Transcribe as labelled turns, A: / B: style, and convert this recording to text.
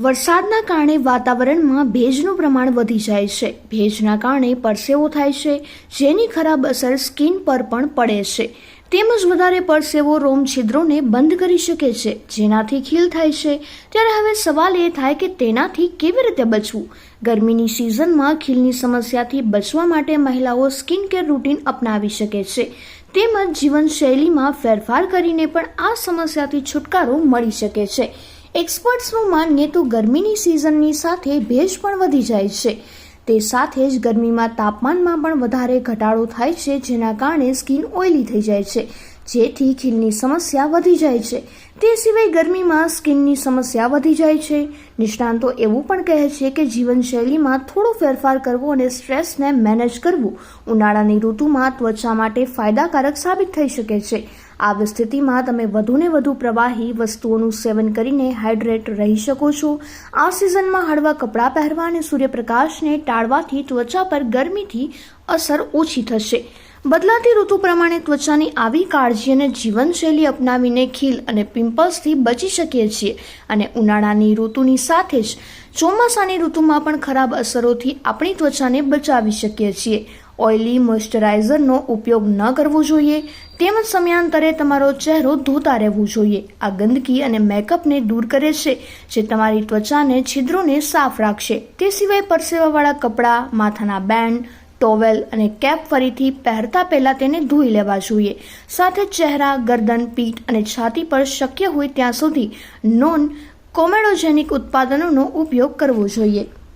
A: વરસાદના કારણે વાતાવરણમાં ભેજનું પ્રમાણ વધી જાય છે. ભેજના કારણે પરસેવો થાય છે, જેની ખરાબ અસર સ્કિન પર પણ પડે છે. તેમજ વધારે પરસેવો રોમ છિદ્રોને બંધ કરી શકે છે, જેનાથી ખીલ થાય છે. ત્યારે હવે સવાલ એ થાય કે તેનાથી કેવી રીતે બચવું? ગરમીની સિઝનમાં ખીલની સમસ્યાથી બચવા માટે મહિલાઓ સ્કિન કેર રૂટીન અપનાવી શકે છે. તેમજ જીવનશૈલીમાં ફેરફાર કરીને પણ આ સમસ્યાથી છુટકારો મળી શકે છે. એક્સપર્ટ્સનું માનીએ તો ગરમીની સિઝનની સાથે ભેજ પણ વધી જાય છે. તે સાથે જ ગરમીમાં તાપમાનમાં પણ વધારે ઘટાડો થાય છે, જેના કારણે સ્કિન ઓઇલી થઈ જાય છે. જેથી ખીલની સમસ્યા વધી જાય છે. તે સિવાય ગરમીમાં સ્કિનની સમસ્યા વધી જાય છે. નિષ્ણાંતો એવું પણ કહે છે કે જીવનશૈલીમાં થોડો ફેરફાર કરવો અને સ્ટ્રેસને મેનેજ કરવું ઉનાળાની ઋતુમાં ત્વચા માટે ફાયદાકારક સાબિત થઈ શકે છે. આવી સ્થિતિમાં તમે વધુને વધુ પ્રવાહી વસ્તુઓનું સેવન કરીને હાઇડ્રેટ રહી શકો છો. આ સિઝનમાં હળવા કપડાં પહેરવા અને સૂર્યપ્રકાશને ટાળવાથી ત્વચા પર ગરમીથી અસર ઓછી થશે. બદલાતી ઋતુ પ્રમાણે ત્વચાની આવી કાળજી અને જીવનશૈલી અપનાવીને ખીલ અને પિમ્પલ્સથી બચી શકીએ છીએ. અને ઉનાળાની ઋતુની સાથે જ ચોમાસાની ઋતુમાં પણ ખરાબ અસરોથી આપણી ત્વચાને બચાવી શકીએ છીએ. ઓઇલી મોઇશ્ચરાઇઝરનો ઉપયોગ ન કરવો જોઈએ. તેમજ સમયાંતરે તમારો ચહેરો ધોતા રહેવું જોઈએ. આ ગંદકી અને મેકઅપને દૂર કરે છે, જે તમારી ત્વચાને છિદ્રોને સાફ રાખશે. તે સિવાય પરસેવાવાળા કપડાં, માથાના બેન્ડ ટોવેલ અને કેપ ફરીથી પહેરતા પહેલાં તેને ધોઈ લેવા જોઈએ. સાથે ચહેરા, ગરદન, પીઠ અને છાતી પર શક્ય હોય ત્યાં સુધી નોન કોમેડોજેનિક ઉત્પાદનોનો ઉપયોગ કરવો જોઈએ.